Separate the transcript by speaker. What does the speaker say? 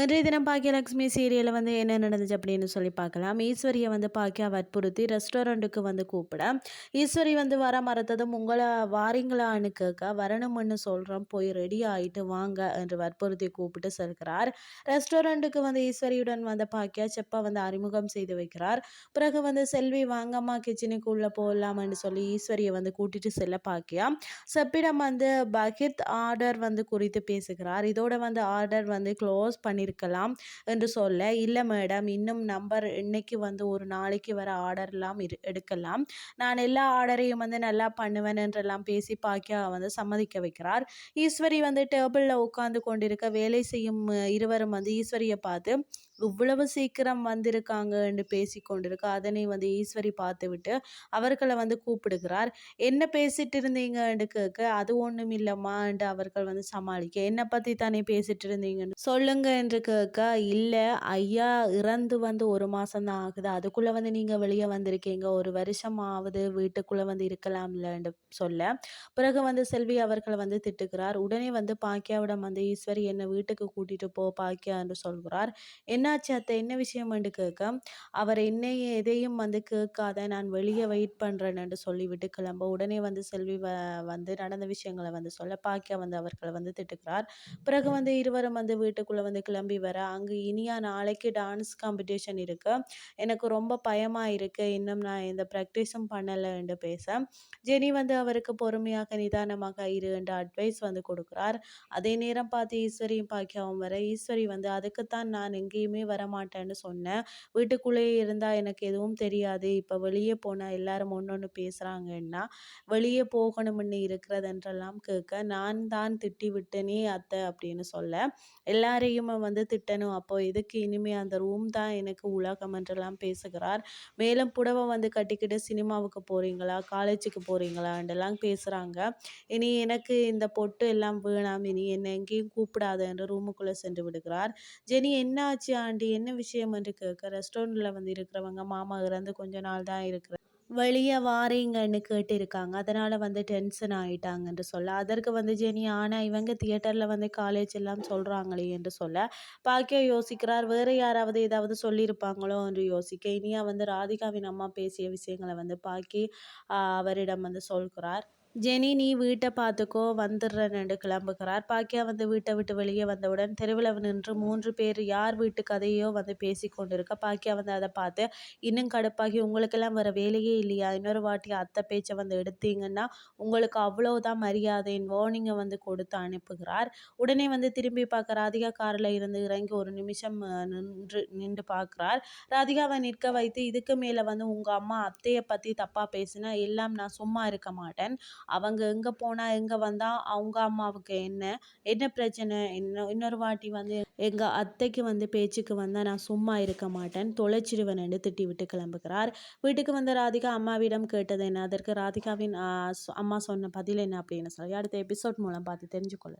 Speaker 1: இன்றைய தினம் பாக்கியலட்சுமி சீரியலில் வந்து என்ன நடந்துச்சு அப்படின்னு சொல்லி பார்க்கலாம். ஈஸ்வரியை வந்து பாக்கியா வற்புறுத்தி ரெஸ்டாரண்ட்டுக்கு வந்து கூப்பிட. ஈஸ்வரி வந்து வர மறத்ததும் உங்களை வாரீங்களான்னு கேட்க வரணும்னு சொல்கிறோம் போய் ரெடி ஆகிட்டு வாங்க என்று வற்புறுத்தி கூப்பிட்டு செல்கிறார். ரெஸ்டாரண்ட்டுக்கு வந்து ஈஸ்வரியுடன் வந்த பாக்கியா செப்பா வந்து அறிமுகம் செய்து வைக்கிறார். பிறகு வந்து செல்வி வாங்கம்மா கிச்சனுக்குள்ளே போகலாம்னு சொல்லி ஈஸ்வரியை வந்து கூட்டிட்டு செல்ல பாக்கியா. செப்பிடம் வந்து பகித் ஆர்டர் வந்து குறித்து பேசுகிறார். இதோட வந்து ஆர்டர் வந்து க்ளோஸ் பண்ணி பண்ணியிருக்கலாம் என்று சொல்ல இல்லை மேடம் இன்னும் நம்பர் இன்னைக்கு வந்து ஒரு நாளைக்கு வர ஆர்டர்லாம் இரு எடுக்கலாம். நான் எல்லா ஆர்டரையும் வந்து நல்லா பண்ணுவேன் என்றெல்லாம் பேசி பாக்கியா வந்து சம்மதிக்க வைக்கிறார். ஈஸ்வரி வந்து டேபிளில் உட்காந்து கொண்டிருக்க வேலை செய்யும் இருவரும் வந்து ஈஸ்வரியை பார்த்து இவ்வளவு சீக்கிரம் வந்திருக்காங்க என்று பேசி கொண்டிருக்க அதனை வந்து ஈஸ்வரி பார்த்துவிட்டு அவர்களை வந்து கூப்பிடுகிறார். என்ன பேசிட்டு இருந்தீங்க என்று கேட்க அது ஒன்றும் இல்லைம்மா என்று அவர்கள் வந்து சமாளிக்க என்னை பற்றி தானே பேசிட்டு இருந்தீங்கன்னு சொல்லுங்க என்று கேட்க இல்லை ஐயா இறந்து வந்து ஒரு மாதம் தான் ஆகுது அதுக்குள்ளே வந்து நீங்கள் வெளியே வந்திருக்கீங்க ஒரு வருஷம் ஆகுது வீட்டுக்குள்ளே வந்து இருக்கலாம்லன்னு சொல்ல. பிறகு வந்து செல்வி அவர்களை வந்து திட்டுகிறார். உடனே வந்து பாக்கியாவிடம் வந்து ஈஸ்வரி என்னை வீட்டுக்கு கூட்டிட்டு போ பாக்கியா என்று சொல்கிறார். என்ன என்னாச்சு அத்தை? என்ன விஷயம்னு கேட்க அவர் என்னை எதையும் வந்து கேட்காத நான் வெளியே வெயிட் பண்ணுறேன்னு சொல்லிவிட்டு கிளம்ப உடனே வந்து செல்வி வ வந்து நடந்த விஷயங்களை வந்து சொல்ல பாக்கியா வந்து அவர்களை வந்து திட்டுக்கிறார் பிறகு வந்து இருவரும் வந்து வீட்டுக்குள்ளே வந்து கிளம்பி வர அங்கே இனியா நாளைக்கு டான்ஸ் காம்படிஷன் இருக்கு. எனக்கு ரொம்ப பயமாக இருக்கு. இன்னும் நான் எந்த ப்ராக்டிஸும் பண்ணலை என்று பேச. ஜெனி வந்து அவருக்கு பொறுமையாக நிதானமாக இரு என்று அட்வைஸ் வந்து கொடுக்குறார். அதே நேரம் பார்த்து ஈஸ்வரியும் பாக்கியாவும் வர ஈஸ்வரி வந்து அதுக்குத்தான் நான் எங்கேயுமே எங்கேயுமே வரமாட்டேன்னு சொன்னேன். வீட்டுக்குள்ளேயே இருந்தால் எனக்கு எதுவும் தெரியாது. இப்போ வெளியே போனால் எல்லாரும் ஒன்று ஒன்று பேசுகிறாங்கன்னா வெளியே போகணும்னு இருக்கிறதென்றெல்லாம் கேட்க நான் தான் திட்டி விட்டேனே அத்தை அப்படின்னு சொல்ல எல்லாரையுமே வந்து திட்டணும். அப்போ எதுக்கு இனிமே அந்த ரூம் தான் எனக்கு உலகம் என்றெல்லாம் பேசுகிறார். மேலும் புடவை வந்து கட்டிக்கிட்டு சினிமாவுக்கு போகிறீங்களா காலேஜுக்கு போகிறீங்களான்றெல்லாம் பேசுகிறாங்க இனி எனக்கு இந்த பொட்டு எல்லாம் வேணாம். இனி என்னை எங்கேயும் கூப்பிடாது என்று ரூமுக்குள்ளே சென்று விடுகிறார். ஜெனி என்ன ஆச்சு தாண்டி என்ன விஷயம் என்று கேட்க ரெஸ்டாரண்ட்டில் வந்து இருக்கிறவங்க மாமா இறந்து கொஞ்ச நாள் தான் இருக்கிற வெளியே வாரீங்கன்னு கேட்டிருக்காங்க. அதனால் வந்து டென்ஷன் ஆகிட்டாங்கன்று சொல்ல. அதற்கு வந்து ஜெனி ஆனால் இவங்க தியேட்டரில் வந்து காலேஜ் எல்லாம் சொல்கிறாங்களே என்று சொல்ல. பாக்கியா யோசிக்கிறார். வேறு யாராவது ஏதாவது சொல்லியிருப்பாங்களோ என்று யோசிக்க. இனியா வந்து ராதிகாவின் அம்மா பேசிய விஷயங்களை வந்து பாக்கி அவரிடம் வந்து சொல்கிறார். ஜெனி நீ வீட்டை பார்த்துக்கோ வந்துடுறேன்னு கிளம்புகிறார். பாக்கியா வந்து வீட்டை விட்டு வெளியே வந்தவுடன் தெருவில் நின்று மூன்று பேர் யார் வீட்டு கதையோ வந்து பேசி கொண்டிருக்க பாக்கியா வந்து அதை பார்த்து இன்னும் கடுப்பாகி உங்களுக்கெல்லாம் வர வேலையே இல்லையா? இன்னொரு வாட்டி அத்தை பேச்சை வந்து எடுத்தீங்கன்னா உங்களுக்கு அவ்வளோதான் மரியாதையின் வார்னிங்கை வந்து கொடுத்து அனுப்புகிறார். உடனே வந்து திரும்பி பார்க்க ராதிகா காரில் இருந்து இறங்கி ஒரு நிமிஷம் நின்று நின்று பார்க்குறார். ராதிகாவை நிற்க வைத்து இதுக்கு மேலே வந்து உங்கள் அம்மா அத்தையை பற்றி தப்பாக பேசினா எல்லாம் நான் சும்மா இருக்க மாட்டேன். அவங்க எங்கே போனால் எங்கே வந்தால் அவங்க அம்மாவுக்கு என்ன என்ன பிரச்சனை இன்னும் இன்னொரு வாட்டி வந்து எங்கள் அத்தைக்கு வந்து பேச்சுக்கு வந்தால் நான் சும்மா இருக்க மாட்டேன். தொலைச்சிடுவேன் என்று திட்டி விட்டு கிளம்புகிறார். வீட்டுக்கு வந்த ராதிகா அம்மாவிடம் கேட்டது என்ன? அதற்கு ராதிகாவின் அம்மா சொன்ன பதில் என்ன அப்படின்னு சொல்லி அடுத்த எபிசோட் மூலம் பார்த்து தெரிஞ்சுக்கொள்ள